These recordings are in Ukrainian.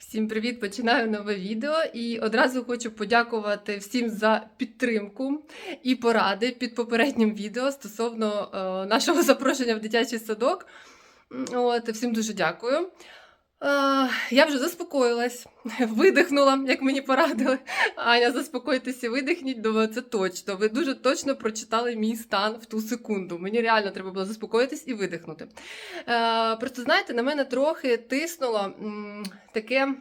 Всім привіт! Починаю нове відео і одразу хочу подякувати всім за підтримку і поради під попереднім відео стосовно е, нашого запрошення в дитячий садок. От, всім дуже дякую. Е, я вже заспокоїлась, видихнула, як мені порадили. Аня, заспокойтеся, видихніть. Думаю, це точно. Ви дуже точно прочитали мій стан в ту секунду. Мені реально треба було заспокоїтись і видихнути. Е, просто знаєте, на мене трохи тиснуло таке.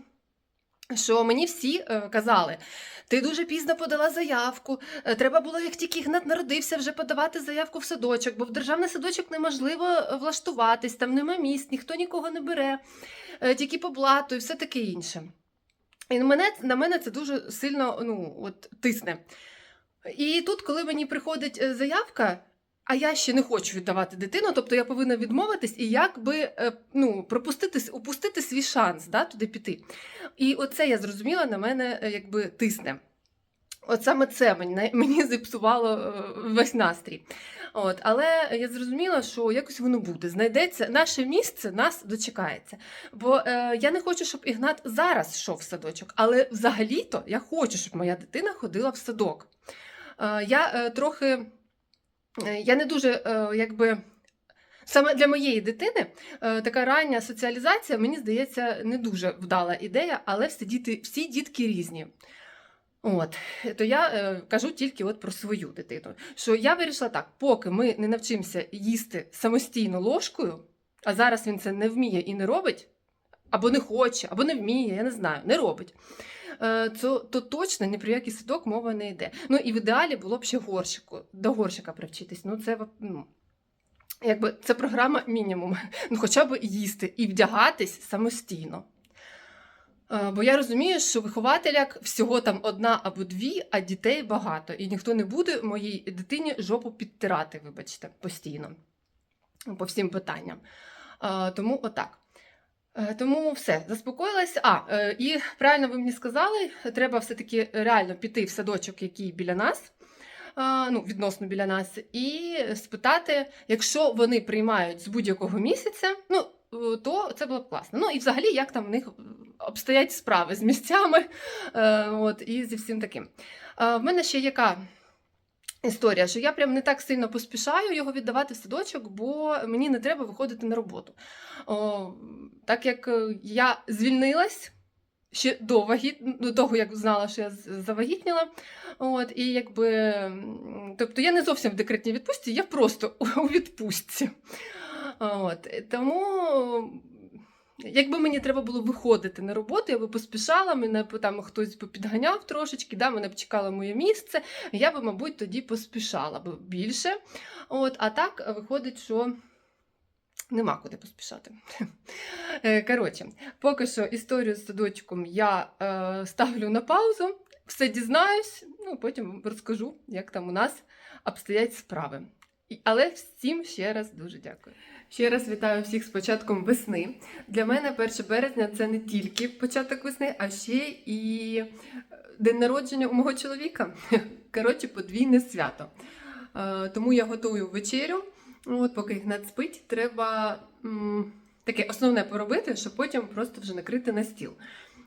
Що мені всі е, казали, ти дуже пізно подала заявку. е, Треба було, як тільки Ігнат народився, вже подавати заявку в садочок, бо в державний садочок неможливо е, влаштуватись, там нема місць, ніхто нікого не бере, тільки по блату і все таке інше. І на мене, на мене це дуже сильно ну, от, тисне. І тут, коли мені приходить заявка, а я ще не хочу віддавати дитину, тобто я повинна відмовитись і якби е, ну, пропустити, упустити свій шанс да, туди піти. І оце я зрозуміла, на мене е, якби тисне. От саме це мені, мені зіпсувало е, весь настрій. От, але я зрозуміла, що якось воно буде. Знайдеться наше місце, нас дочекається. Бо е, я не хочу, щоб Ігнат зараз йшов в садочок, але взагалі-то я хочу, щоб моя дитина ходила в садок. Е, я е, трохи. Е, Я не дуже е, якби. Саме для моєї дитини е, така рання соціалізація, мені здається, не дуже вдала ідея, але всі діти, всі дітки різні. От, то я е, кажу тільки от про свою дитину. Що я вирішила так, поки ми не навчимося їсти самостійно ложкою, а зараз він це не вміє і не робить, або не хоче, або не вміє, я не знаю, не робить. Е, То, то точно ні про який садок мова не йде. Ну і в ідеалі було б ще горщику, до горщика привчитись. Ну, це ну, якби це програма мінімум. Ну, хоча б їсти і вдягатись самостійно. Е, Бо я розумію, що вихователяк всього там одна або дві, а дітей багато. І ніхто не буде моїй дитині жопу підтирати, вибачте, постійно по всім питанням. Е, Тому отак. Е, Тому все, заспокоїлася. А, е, і правильно ви мені сказали, треба все-таки реально піти в садочок, який біля нас, ну, відносно біля нас, і спитати, якщо вони приймають з будь-якого місяця, ну, е, то це було б класно. Ну і взагалі, як там в них обстоять справи з місцями, е, от, і зі всім таким. Е, В мене ще яка історія, що я прям не так сильно поспішаю його віддавати в садочок, бо мені не треба виходити на роботу. О, так як е, я звільнилась ще до, вагіт... до того, як знала, що я завагітніла. От, і якби, тобто я не зовсім в декретній відпустці, я просто у відпустці. От, тому, якби мені треба було виходити на роботу, я би поспішала, мене там хтось би підганяв трошечки, да, мене б чекало моє місце, я би, мабуть, тоді поспішала б більше. От, а так виходить, що нема куди поспішати. Е, Коротше, поки що історію з садочком я е, ставлю на паузу, все дізнаюсь, ну потім розкажу, як там у нас обстоять справи. Але всім ще раз дуже дякую. Ще раз вітаю всіх з початком весни. Для мене 1 березня це не тільки початок весни, а ще і е, день народження у мого чоловіка. Коротше, подвійне свято. Е, Тому я готую вечерю. От, поки Ігнат спить, треба м, таке основне поробити, щоб потім просто вже накрити на стіл.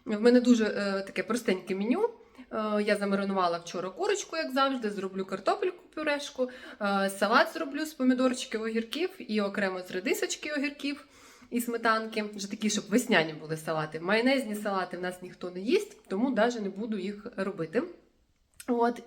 В мене дуже е, таке простеньке меню. Е, я замаринувала вчора курочку, як завжди, зроблю картопельку пюрешку, е, салат зроблю з помідорчиків, огірків і окремо з редисочки огірків і сметанки. Вже такі, щоб весняні були салати. Майонезні салати в нас ніхто не їсть, тому навіть не буду їх робити. От.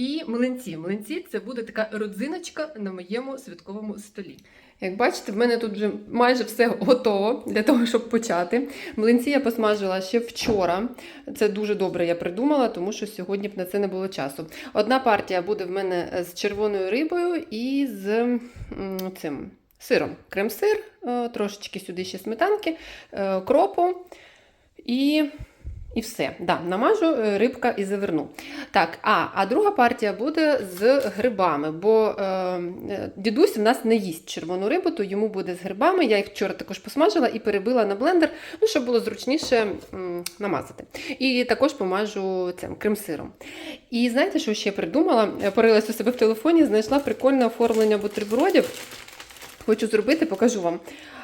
І млинці. Млинці це буде така родзиночка на моєму святковому столі. Як бачите, в мене тут вже майже все готово для того, щоб почати. Млинці я посмажила ще вчора. Це дуже добре я придумала, тому що сьогодні б на це не було часу. Одна партія буде в мене з червоною рибою і з цим сиром. Крем-сир, е, трошечки сюди ще сметанки, е, кропу і. І все. Да, намажу е, рибка і заверну. Так, а, а друга партія буде з грибами, бо е, е, дідусь в нас не їсть червону рибу, то йому буде з грибами. Я їх вчора також посмажила і перебила на блендер, ну, щоб було зручніше м, намазати. І також помажу цим крем-сиром. І знаєте, що ще придумала? Порилась у себе в телефоні, знайшла прикольне оформлення бутербродів. Хочу зробити, покажу вам.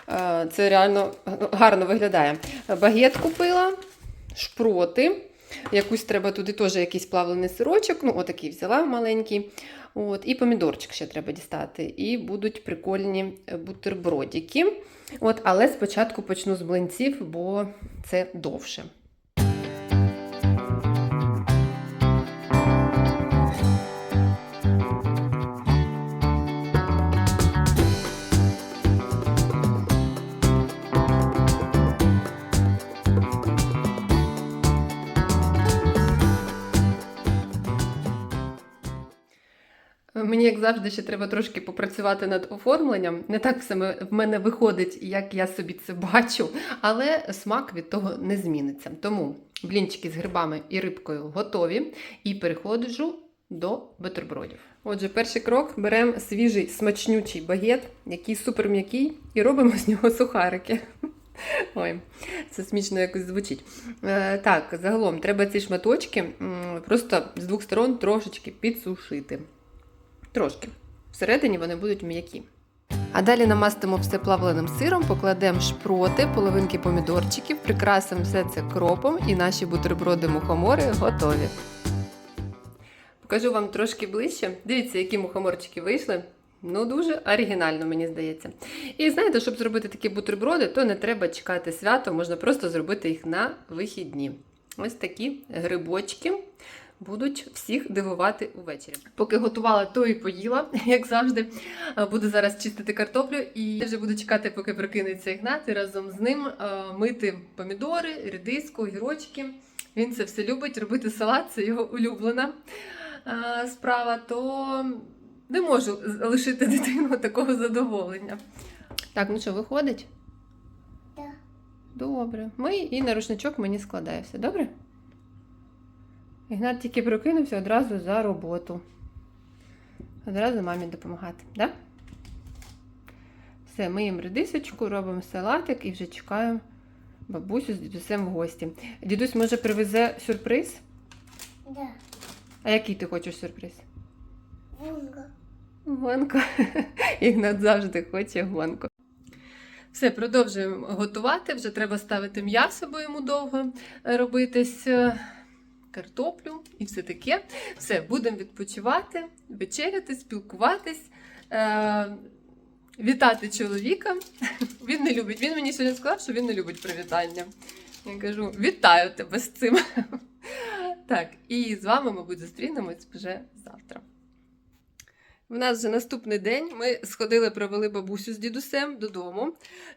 Е, Це реально гарно виглядає. Багет купила, шпроти. Якусь треба туди теж якийсь плавлений сирочок. Ну, отакий взяла маленький. От, і помідорчик ще треба дістати. І будуть прикольні е, бутербродики. От, але спочатку почну з блинців, бо це довше. Мені, як завжди, ще треба трошки попрацювати над оформленням. Не так все в мене виходить, як я собі це бачу, але смак від того не зміниться. Тому блінчики з грибами і рибкою готові, і переходжу до бутербродів. Отже, перший крок беремо свіжий смачнючий багет, який супер м'який, і робимо з нього сухарики. Ой, це смішно якось звучить. Е, так, загалом треба ці шматочки просто з двох сторон трошечки підсушити. Трошки. Всередині вони будуть м'які. А далі намастимо все плавленим сиром, покладемо шпроти, половинки помідорчиків, прикрасимо все це кропом і наші бутерброди мухомори готові. Покажу вам трошки ближче. Дивіться, які мухоморчики вийшли. Ну, дуже оригінально, мені здається. І знаєте, щоб зробити такі бутерброди, то не треба чекати свято, можна просто зробити їх на вихідні. Ось такі грибочки будуть всіх дивувати увечері. Поки готувала, то і поїла, як завжди. Буду зараз чистити картоплю і вже буду чекати, поки прокинеться Ігнат, і разом з ним мити помідори, редиску, гірочки. Він це все любить, робити салат це його улюблена справа, то не можу лишити дитину такого задоволення. Так, ну що, виходить? Да. Добре. Ми і на рушничок мені складає все, добре? Ігнат тільки прокинувся одразу за роботу. Одразу мамі допомагати, да? Все, миємо редисочку, робимо салатик і вже чекаємо бабусю з дідусем в гості. Дідусь, може, привезе сюрприз? Да. А який ти хочеш сюрприз? Вунга. Гонку. Ігнат завжди хоче гонку. Все, продовжуємо готувати. Вже треба ставити м'ясо, бо йому довго робитись, картоплю і все таке. Все, будемо відпочивати, вечеряти, спілкуватись, е- вітати чоловіка. Він не любить. Він мені сьогодні сказав, що він не любить привітання. Я кажу: вітаю тебе з цим. Так, і з вами, мабуть, зустрінемось вже завтра. У нас вже наступний день. Ми сходили, провели бабусю з дідусем додому.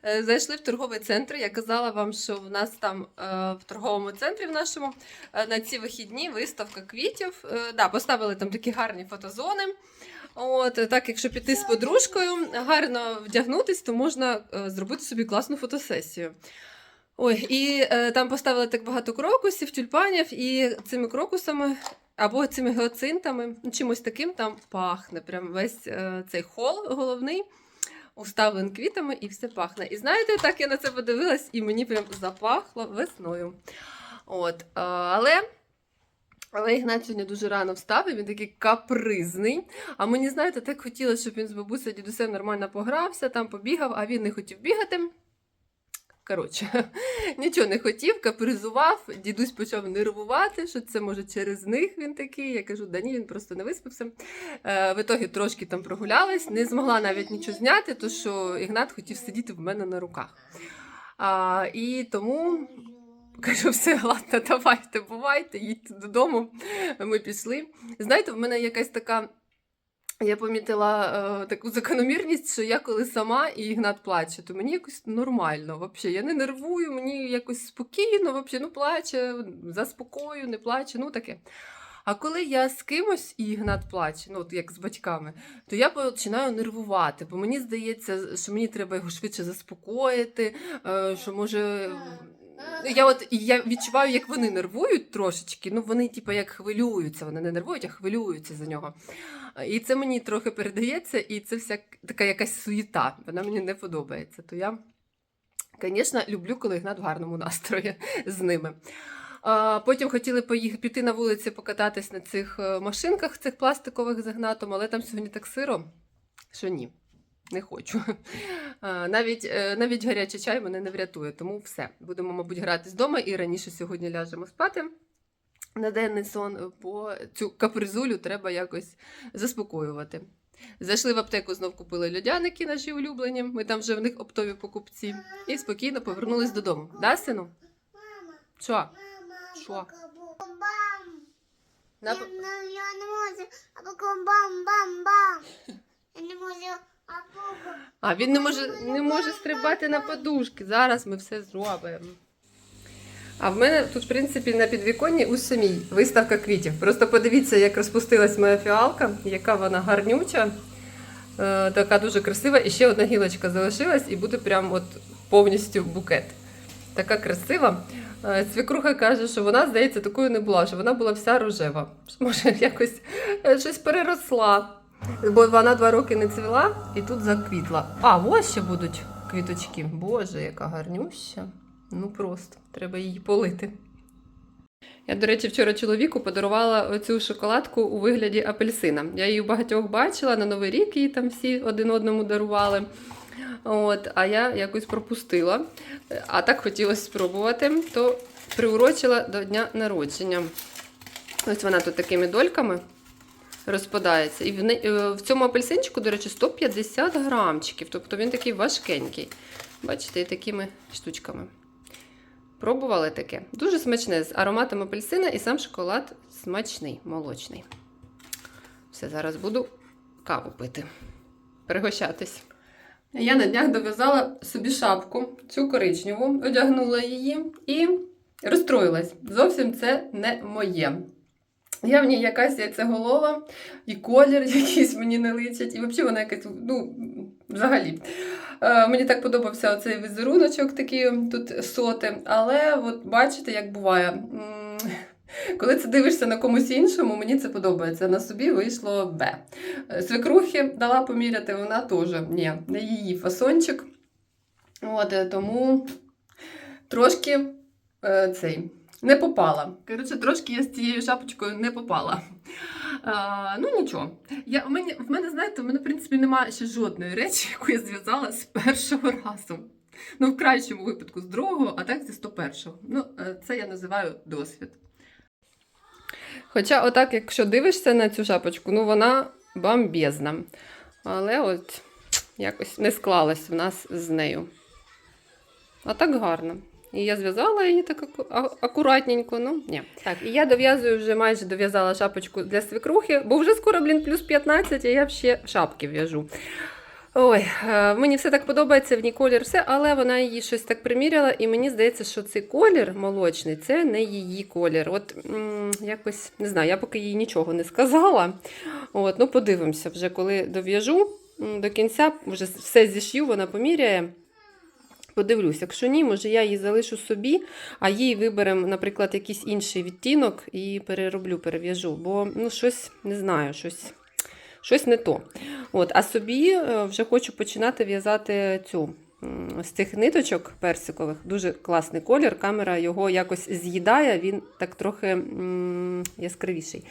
Е, Зайшли в торговий центр. Я казала вам, що в нас там е, в торговому центрі в нашому е, на ці вихідні виставка квітів. Да, поставили там такі гарні фотозони. От так, якщо піти з подружкою, гарно вдягнутись, то можна зробити собі класну фотосесію. Ой, і е, там поставили так багато крокусів, тюльпанів, і цими крокусами або цими гіацинтами, ну, чимось таким там пахне. Прям весь е, цей хол головний уставлен квітами і все пахне. І знаєте, так я на це подивилась, і мені прям запахло весною. От, е, але. Але Ігнат сьогодні дуже рано встав, і він такий капризний. А мені, знаєте, так хотілося, щоб він з бабусею дідусем нормально погрався, там побігав, а він не хотів бігати. Коротше, нічого не хотів, капризував, дідусь почав нервувати, що це може через них він такий. Я кажу, да ні, він просто не виспався. Е, в ітогі трошки там прогулялась, не змогла навіть нічого зняти, тому що Ігнат хотів сидіти в мене на руках. А, і тому кажу, все, ладно, давайте, бувайте, їдьте додому. Ми пішли. Знаєте, в мене якась така. Я помітила е, таку закономірність, що я коли сама і Ігнат плаче, то мені якось нормально. Вообще. Я не нервую, мені якось спокійно, вообще, ну плаче, заспокою, не плаче, ну таке. А коли я з кимось і Ігнат плаче, ну от як з батьками, то я починаю нервувати, бо мені здається, що мені треба його швидше заспокоїти, е, що може. Я от я відчуваю, як вони нервують трошечки. Ну вони, типу, як хвилюються. Вони не нервують, а хвилюються за нього. І це мені трохи передається, і це вся така якась суєта. Вона мені не подобається. То я, звісно, люблю, коли Ігнат в гарному настрої з ними. Потім хотіли поїхати піти на вулиці, покататись на цих е, машинках, цих пластикових з Ігнатом, але там сьогодні так сиро, що ні. не хочу. Навіть, е, навіть гарячий чай мене не врятує, тому все. Будемо, мабуть, гратись вдома і раніше сьогодні ляжемо спати на денний сон, бо цю капризулю треба якось заспокоювати. Зайшли в аптеку, знов купили льодяники наші улюблені. Ми там вже в них оптові покупці. І спокійно повернулись додому. Да, сину? Що? Що? На... Я, не- я не можу, а потім бам-бам-бам. Я не можу, а. А він не може, не може стрибати на подушки. Зараз ми все зробимо. А в мене тут, в принципі, на підвіконні у самій виставка квітів. Просто подивіться, як розпустилась моя фіалка, яка вона гарнюча, е, така дуже красива. І ще одна гілочка залишилась, і буде прям от повністю букет. Така красива. Е, Свекруха каже, що вона, здається, такою не була, що вона була вся рожева. Може, якось е, щось переросла. Бо вона два роки не цвіла і тут заквітла. А, ось ще будуть квіточки. Боже, яка гарнюща. Ну просто, треба її полити. Я, до речі, вчора чоловіку подарувала оцю шоколадку у вигляді апельсина. Я її у багатьох бачила на Новий рік, її там всі один одному дарували. От, а я якось пропустила. А так хотілося спробувати, то приурочила до дня народження. Ось вона тут такими дольками розпадається. І в, е, в цьому апельсинчику, до речі, 150 грамчиків. Тобто він такий важкенький. Бачите, і такими штучками. Пробували таке. Дуже смачне з ароматом апельсина і сам шоколад смачний, молочний. Все, зараз буду каву пити. Пригощатись. Я на днях дов'язала собі шапку, цю коричневу, одягнула її і розстроїлась. Зовсім це не моє. Я в ній якась яйцеголова, і колір якийсь мені не личить, і взагалі вона якась, ну, взагалі. Е, мені так подобався оцей візеруночок, такий тут соти, але от бачите, як буває. Коли це дивишся на комусь іншому, мені це подобається. На собі вийшло Б. Е, Свекрухи дала поміряти, вона теж ні, не її фасончик. От, е, тому трошки е, цей не попала. Коротше, трошки я з цією шапочкою не попала. А, ну нічого. Я, в, мене, в мене, знаєте, в мене, в принципі, немає ще жодної речі, яку я зв'язала з першого разу. Ну, в кращому випадку з другого, а так зі 101-го. Ну, е, це я називаю досвід. Хоча, отак, якщо дивишся на цю шапочку, ну вона бомбезна. Але от якось не склалась в нас з нею. А так гарно. І я зв'язала її так аку- акуратненько. Ну, ні. Так, і я дов'язую вже майже дов'язала шапочку для свекрухи, бо вже скоро, блін, плюс 15, а я ще шапки в'яжу. Ой, е, мені все так подобається, в ній колір, все, але вона її щось так приміряла, і мені здається, що цей колір молочний це не її колір. От якось не знаю, я поки їй нічого не сказала. От, ну подивимося, вже коли дов'яжу до кінця, вже все зішью, вона поміряє. Подивлюсь, якщо ні, може я її залишу собі, а їй виберемо, наприклад, якийсь інший відтінок і перероблю, перев'яжу. Бо ну, щось не знаю, щось, щось не то. От, а собі е, вже хочу починати в'язати цю з цих ниточок персикових. Дуже класний колір. Камера його якось з'їдає, він так трохи яскравіший.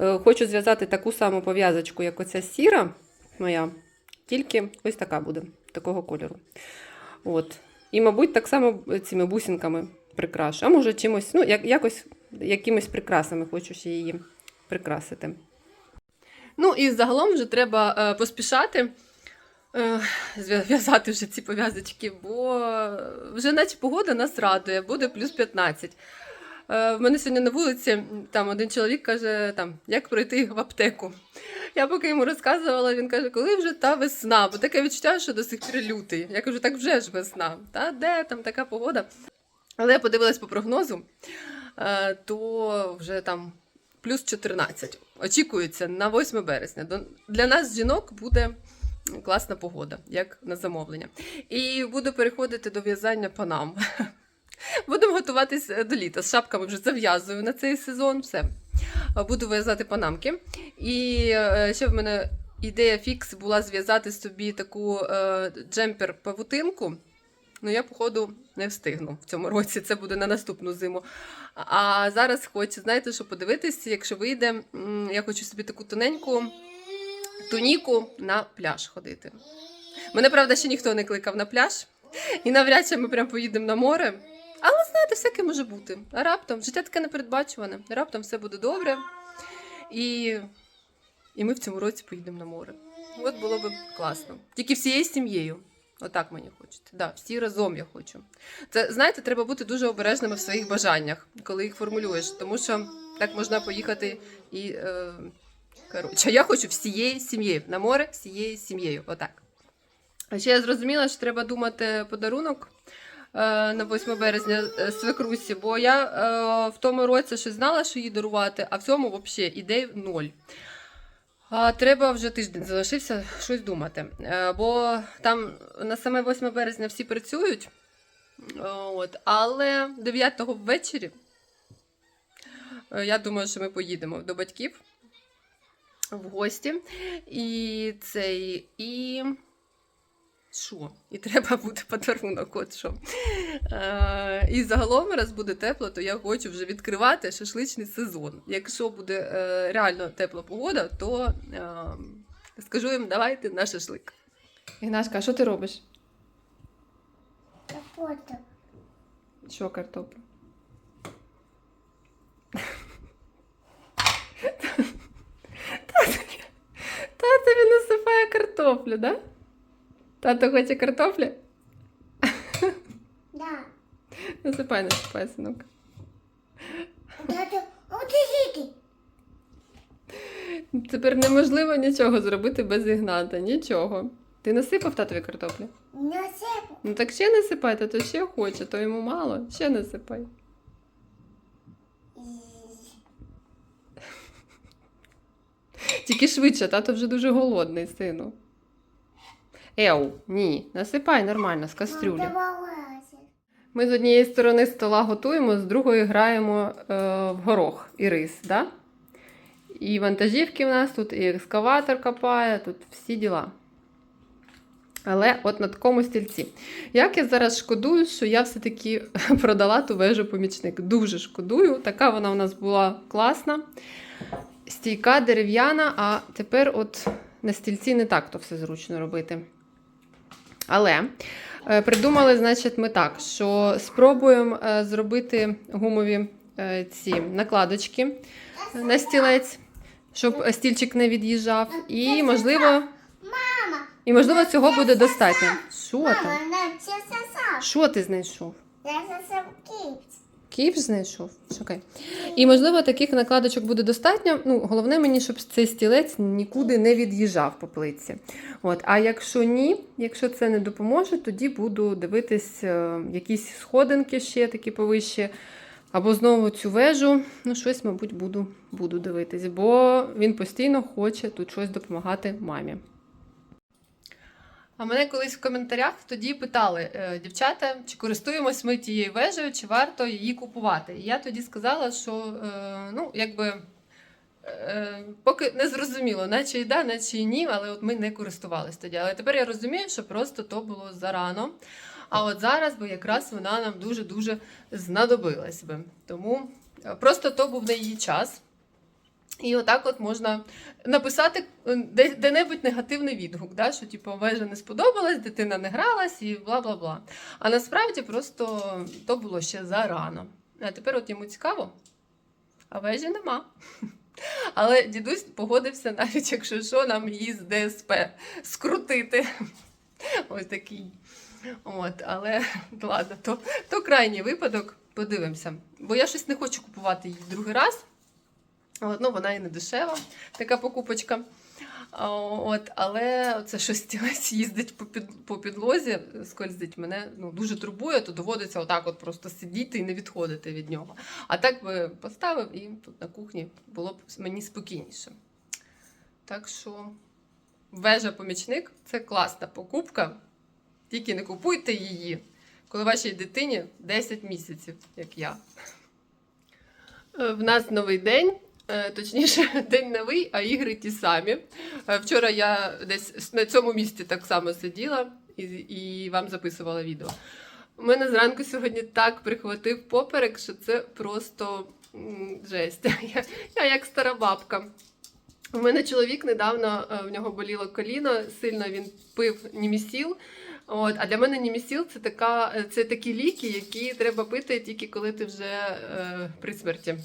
Е, Хочу зв'язати таку саму пов'язочку, як оця сіра моя, тільки ось така буде, такого кольору. От. І, мабуть, так само цими бусинками прикрашу. А може чимось, ну, як, якось якимись прикрасами хочу ще її прикрасити. Ну і загалом вже треба е, поспішати зв'язати в'язати вже ці пов'язочки, бо вже наче погода нас радує, буде плюс 15. Е, в мене сьогодні на вулиці там один чоловік каже, там, як пройти в аптеку. Я поки йому розказувала, він каже, коли вже та весна, бо таке відчуття, що до сих пір лютий. Я кажу, так вже ж весна. Та де там така погода? Але я подивилась по прогнозу, е, то вже там плюс 14. Очікується на 8 березня. Для нас, жінок, буде класна погода, як на замовлення. І буду переходити до в'язання панам. Будемо готуватись е, до літа. З шапками вже зав'язую на цей сезон. Все. Е, Буду в'язати панамки. І е, ще в мене ідея фікс була зв'язати собі таку джемпер-павутинку. Ну, я, походу, не встигну в цьому році. Це буде на наступну зиму. А зараз хочу, знаєте, що подивитись, якщо вийде, я хочу собі таку тоненьку туніку на пляж ходити. Мене, правда, ще ніхто не кликав на пляж. І навряд чи ми прям поїдемо на море. Знаєте, всяке може бути. А раптом життя таке непередбачуване. Раптом все буде добре. І, і ми в цьому році поїдемо на море. От було б класно. Тільки всією сім'єю. Отак мені хочеться. Да, всі разом я хочу. Це знаєте, треба бути дуже обережними в своїх бажаннях, коли їх формулюєш, тому що так можна поїхати і. Е, коротше, я хочу всією сім'єю на море, всією сім'єю. Отак. А ще я зрозуміла, що треба думати подарунок на 8 березня е, свекрусі, бо я е, в тому році щось знала, що їй дарувати, а в цьому взагалі ідей ноль. А треба вже тиждень залишився щось думати. Е, Бо там на саме 8 березня всі працюють, е, от, але 9-го ввечері е, я думаю, що ми поїдемо до батьків в гості. І цей. І. Що? І треба буде подарунок, от що. Е, і загалом, раз буде тепло, то я хочу вже відкривати шашличний сезон. Якщо буде е, реально тепла погода, то е, скажу їм, давайте на шашлик. Ігнашка, а що ти робиш? Капота. Що картоплю? Татові, насипає картоплю, да? Тато хоче картоплі? Да. Насипай, насипай, синок. Тато, от. Тепер неможливо нічого зробити без ігната. Нічого. Ти насипав татові картоплі? На себе. Ну так ще насипай, тато ще хоче, то йому мало. Ще насипай. Тільки швидше, тато вже дуже голодний, сину. Еу, ні, насипай нормально з кастрюлі. Ми з однієї сторони стола готуємо, з другої граємо е, в горох і рис, да? І вантажівки в нас тут, і екскаватор копає, тут всі діла. Але от на такому стільці. Як я зараз шкодую, що я все-таки продала ту вежу помічник. Дуже шкодую. Така вона у нас була класна, стійка, дерев'яна, а тепер от на стільці не так то все зручно робити. Але е, придумали, значить, ми так, що спробуємо е, зробити гумові е, ці накладочки на стілець, щоб стільчик не від'їжджав. І, можливо, і, можливо, цього буде достатньо. Що там? Що ти знайшов? Кіпс знайшов? Шукай. І, можливо, таких накладочок буде достатньо. Ну, головне мені, щоб цей стілець нікуди не від'їжджав по плитці. От. А якщо ні, якщо це не допоможе, тоді буду дивитись е, якісь сходинки ще такі повищі. Або знову цю вежу. Ну, щось, мабуть, буду, буду дивитись, бо він постійно хоче тут щось допомагати мамі. А мене колись в коментарях тоді питали е, дівчата, чи користуємось ми тією вежею, чи варто її купувати. І я тоді сказала, що е, ну, якби е, поки не зрозуміло, наче і да, наче ні, але от ми не користувались тоді. Але тепер я розумію, що просто то було зарано. А от зараз би якраз вона нам дуже-дуже знадобилась би. Тому просто то був не її час. І отак от можна написати е, де- де-небудь негативний відгук, да? що типу, вежа не сподобалась, дитина не гралась і бла бла бла. А насправді просто то було ще зарано. А тепер от йому цікаво, а вежі нема. Але дідусь погодився, навіть якщо що, нам її з ДСП скрутити. Ось такий. От, але ладно, то, то крайній випадок. Подивимося. Бо я щось не хочу купувати її другий раз. Ну, вона і не дешева, така покупочка. От, але це щось їздить по, під, по підлозі, скользить мене ну, дуже турбує, то доводиться отак от просто сидіти і не відходити від нього. А так би поставив і тут на кухні було б мені спокійніше. Так що вежа помічник це класна покупка. Тільки не купуйте її, коли вашій дитині 10 місяців, як я. Е, В нас новий день. Е, Точніше, день новий, а ігри ті самі. Е, Вчора я десь на цьому місці так само сиділа і, і вам записувала відео. У мене зранку сьогодні так прихватив поперек, що це просто жесть. Я, я як стара бабка. У мене чоловік недавно е, в нього боліло коліно, сильно він пив німісіл. От, а для мене німісіл це така, це такі ліки, які треба пити тільки коли ти вже е, при смерті.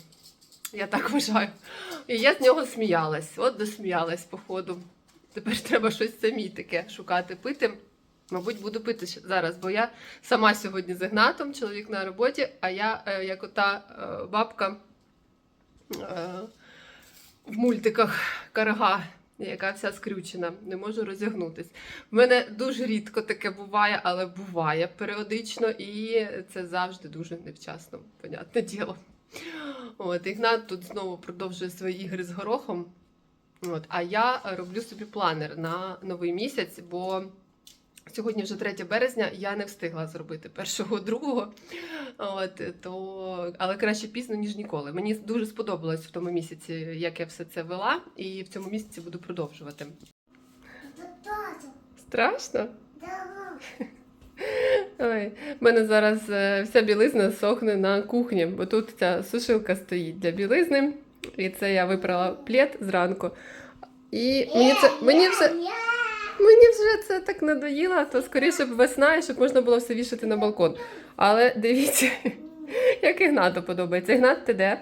Я так вважаю. І я з нього сміялась. От досміялась, походу. Тепер треба щось самі таке шукати, пити. Мабуть, буду пити зараз, бо я сама сьогодні з Ігнатом, чоловік на роботі, а я е, як ота е, бабка е, в мультиках карга, яка вся скрючена, не можу розігнутись. В мене дуже рідко таке буває, але буває періодично, і це завжди дуже невчасно, понятне діло. От, Ігнат тут знову продовжує свої ігри з горохом. От, а я роблю собі планер на новий місяць, бо сьогодні вже 3 березня, я не встигла зробити першого, другого. От, то... Але краще пізно, ніж ніколи. Мені дуже сподобалось в тому місяці, як я все це вела, і в цьому місяці буду продовжувати. Страшно? давай. Ой, в мене зараз е, вся білизна сохне на кухні, бо тут ця сушилка стоїть для білизни. І це я випрала плед зранку. І мені це мені вже мені вже це так надоїло, то скоріше б весна, і щоб можна було все вішати на балкон. Але дивіться, як Ігнату подобається. Ігнат, ти де?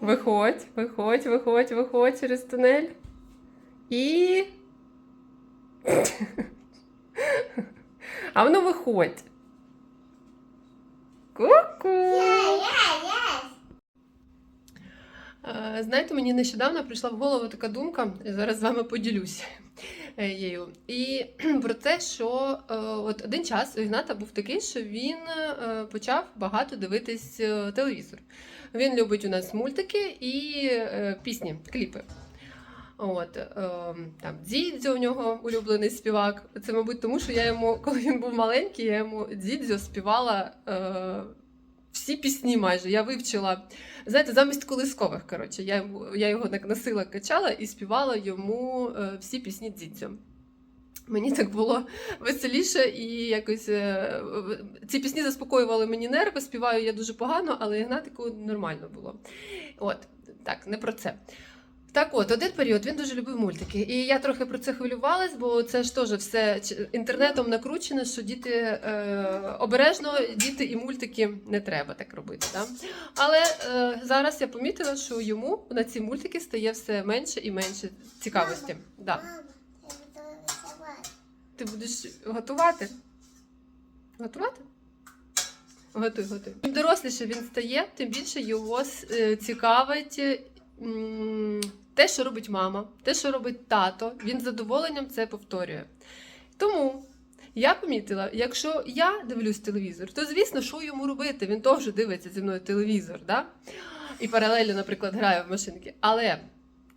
Виходь, виходь, виходь, виходь через тунель. І. А воно виходь. Ку-ку. Я. Е, Знаєте, мені нещодавно прийшла в голову така думка, зараз з вами поділюся е, її. І про те, що е, от один час у Ігната був такий, що він е, почав багато дивитись е, телевізор. Він любить у нас мультики і е, пісні, кліпи. От, е, там Дзідзьо у нього улюблений співак. Це, мабуть, тому що я йому, коли він був маленький, я йому Дзідзьо співала е, всі пісні майже. Я вивчила, знаєте, замість колискових. Коротше, я, я його носила, качала і співала йому е, всі пісні Дзідзьо. Мені так було веселіше і якось е, ці пісні заспокоювали мені нерви. Співаю я дуже погано, але Ігнатику нормально було. От, так, не про це. Так от, один період він дуже любив мультики. І я трохи про це хвилювалась, бо це ж теж все інтернетом накручено, що діти е, обережно діти і мультики не треба так робити. Да? Але е, зараз я помітила, що йому на ці мультики стає все менше і менше цікавості. Да. Мама, я буду. Ти будеш готувати? Готувати? Готуй, готуй. Чим доросліше він стає, тим більше його е, цікавить те, що робить мама, те, що робить тато. Він з задоволенням це повторює. Тому я помітила, якщо я дивлюсь телевізор, то звісно, що йому робити? Він теж дивиться зі мною телевізор, да? і паралельно, наприклад, грає в машинки. Але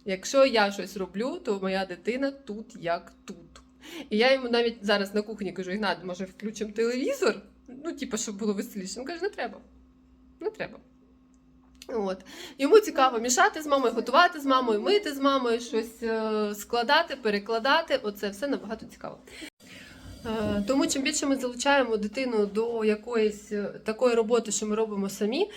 якщо я щось роблю, то моя дитина тут як тут. І я йому навіть зараз на кухні кажу: Ігнат, може, включимо телевізор? Ну, типу, щоб було веселіше. Він каже, не треба. Не треба. От. Йому цікаво мішати з мамою, готувати з мамою, мити з мамою, щось е, складати, перекладати. Оце все набагато цікаво. Е, Тому чим більше ми залучаємо дитину до якоїсь е, такої роботи, що ми робимо самі,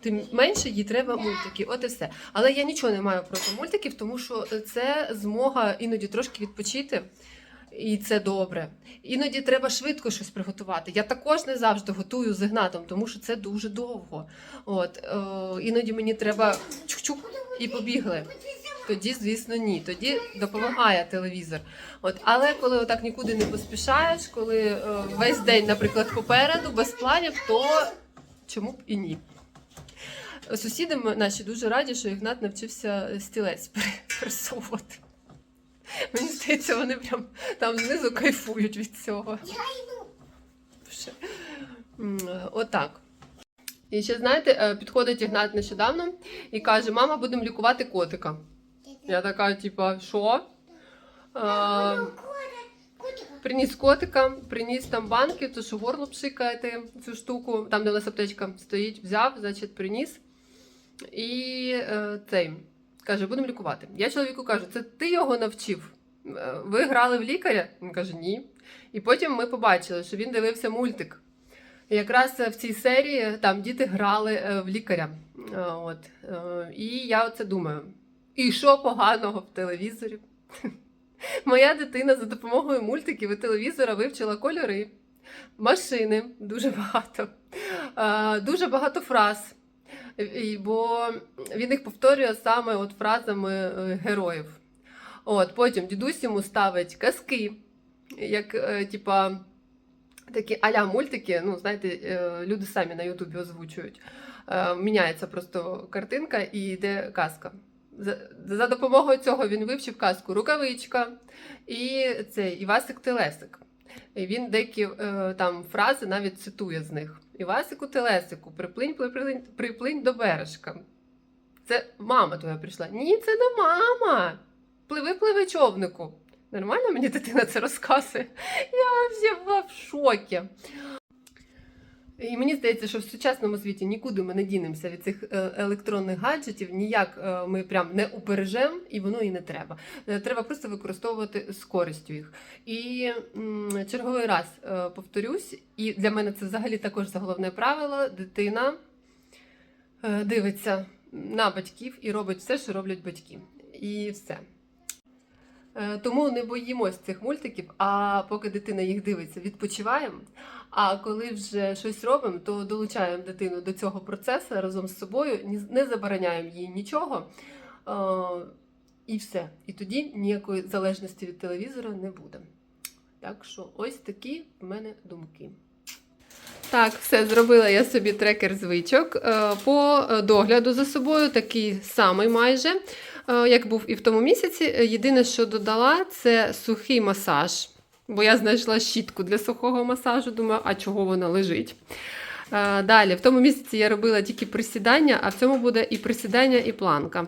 тим менше їй треба мультики. От і все. Але я нічого не маю проти мультиків, тому що це змога іноді трошки відпочити. І це добре. Іноді треба швидко щось приготувати. Я також не завжди готую з Ігнатом, тому що це дуже довго. От, е, іноді мені треба чук-чук і побігли. Тоді, звісно, ні. Тоді допомагає телевізор. От, але коли отак нікуди не поспішаєш, коли е, весь день, наприклад, попереду, без планів, то чому б і ні. Сусіди наші дуже раді, що Ігнат навчився стілець пересовувати. Мені здається, вони прям там знизу кайфують від цього. Я йду. Отак. І ще, знаєте, е, підходить Ігнат нещодавно і каже: мама, будемо лікувати котика. Я така, типа, що? Е, Приніс котика, приніс там банки, то що горло пшикаєте цю штуку, там, де у нас аптечка стоїть, взяв, значить, приніс. І е, цей каже, будемо лікувати. Я чоловіку кажу, це ти його навчив. Е, Ви грали в лікаря? Він каже, ні. І потім ми побачили, що він дивився мультик. І якраз в цій серії там діти грали е, в лікаря. Е, От. І я оце думаю. І що поганого в телевізорі? Моя дитина за допомогою мультиків і телевізора вивчила кольори, машини, дуже багато, дуже багато фраз. Бо він їх повторює саме от фразами е, героїв. От, потім дідусь йому ставить казки, як е, типа такі аля мультики. Ну, знаєте, е, люди самі на Ютубі озвучують. Міняється просто картинка і йде казка. За, за допомогою цього він вивчив казку Рукавичка і цей Івасик Телесик. І він деякі е, там фрази навіть цитує з них. Івасику Телесику, приплинь, приплинь, приплинь до бережка. Це мама твоя прийшла. Ні, це не мама. Пливи, пливи човнику. Нормально мені дитина це розказує? Я вже в шокі. І мені здається, що в сучасному світі нікуди ми не дінемося від цих е, електронних гаджетів, ніяк е, ми прям не упережемо, і воно і не треба. Е, Треба просто використовувати з користю їх. І черговий раз повторюсь, і для мене це взагалі також за головне правило: дитина дивиться на батьків і робить все, що роблять батьки. І все. Е, Тому не боїмось цих мультиків, а поки дитина їх дивиться, відпочиваємо. А коли вже щось робимо, то долучаємо дитину до цього процесу разом з собою, не забороняємо їй нічого. е, І все. І тоді ніякої залежності від телевізора не буде. Так що ось такі в мене думки. Так, все, зробила я собі трекер звичок. Е, По догляду за собою такий самий майже, як був і в тому місяці. Е, Єдине, що додала, це сухий масаж. Бо я знайшла щітку для сухого масажу, думаю, а чого вона лежить. Е, Далі, в тому місяці я робила тільки присідання, а в цьому буде і присідання, і планка.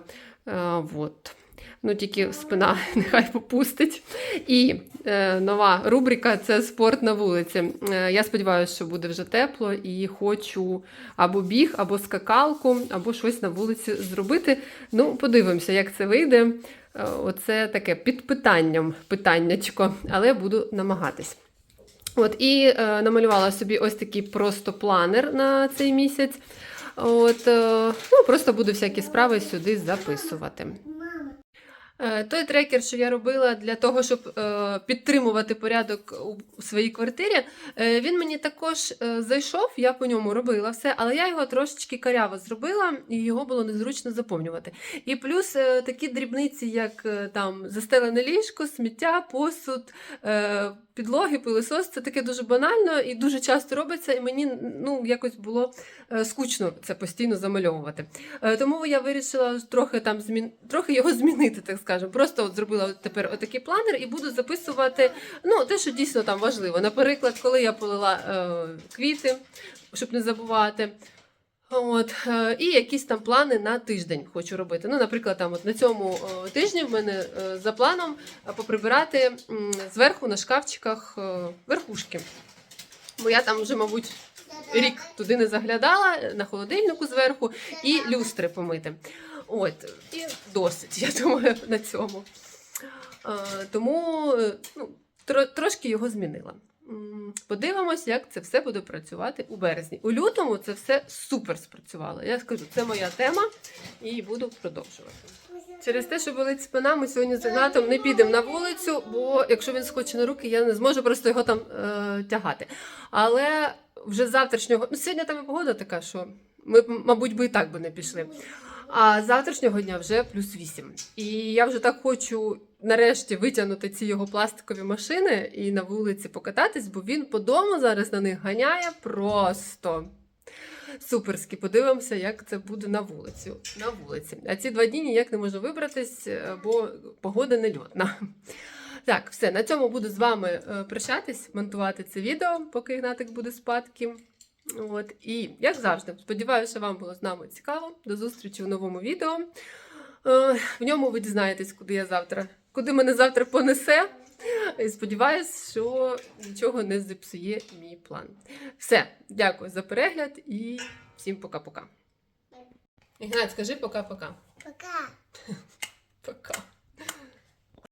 Е, Вот. Ну, тільки спина нехай попустить. І е, нова рубрика це спорт на вулиці. Е, я сподіваюся, що буде вже тепло і хочу або біг, або скакалку, або щось на вулиці зробити. Ну, подивимося, як це вийде. Е, Оце таке під питанням питаннячко, але буду намагатись. От, і е, намалювала собі ось такий просто планер на цей місяць. От, е, ну, просто буду всякі справи сюди записувати. Е, Той трекер, що я робила для того, щоб е, підтримувати порядок у, своїй квартирі, е, він мені також зайшов, я по ньому робила все, але я його трошечки каряво зробила, і його було незручно заповнювати. І плюс такі дрібниці, як там застелене ліжко, сміття, посуд, підлоги, пилосос, це таке дуже банально і дуже часто робиться, і мені ну, якось було е, скучно це постійно замальовувати. Е, Тому я вирішила трохи там змін... трохи його змінити, так скажемо. Просто от зробила тепер отакий планер і буду записувати ну, те, що дійсно там важливо. Наприклад, коли я полила е, квіти, щоб не забувати. От, е, і якісь там плани на тиждень хочу робити. Ну, наприклад, там от на цьому е, тижні в мене е, за планом поприбирати зверху на шкафчиках верхушки. Бо я там вже, мабуть, рік туди не заглядала на холодильнику зверху і люстри помити. От, і досить, я думаю, на цьому. Тому ну, трошки його змінила. Подивимось, як це все буде працювати у березні. У лютому це все супер спрацювало. Я скажу, це моя тема і буду продовжувати. Через те, що болить спина, ми сьогодні з Ігнатом не підемо на вулицю, бо якщо він схоче на руки, я не зможу просто його там е, тягати. Але вже завтрашнього, ну сьогодні там і погода така, що ми, мабуть, би і так би не пішли. А завтрашнього дня вже плюс 8. І я вже так хочу нарешті витягнути ці його пластикові машини і на вулиці покататись, бо він по дому зараз на них ганяє просто. Суперськи, подивимося, як це буде на вулиці. На вулиці. А ці два дні ніяк не можу вибратись, е, бо погода нельотна. Так, все, на цьому буду з вами е, прощатись, монтувати це відео, поки Ігнатик буде спадки. От, і як завжди, сподіваюся, що вам було з нами цікаво. До зустрічі в новому відео. Е, В ньому ви дізнаєтесь, куди я завтра, куди мене завтра понесе. І сподіваюсь, що нічого не зіпсує мій план. Все, дякую за перегляд і всім пока-пока. Ігнат, скажи пока-пока. Пока. Пока.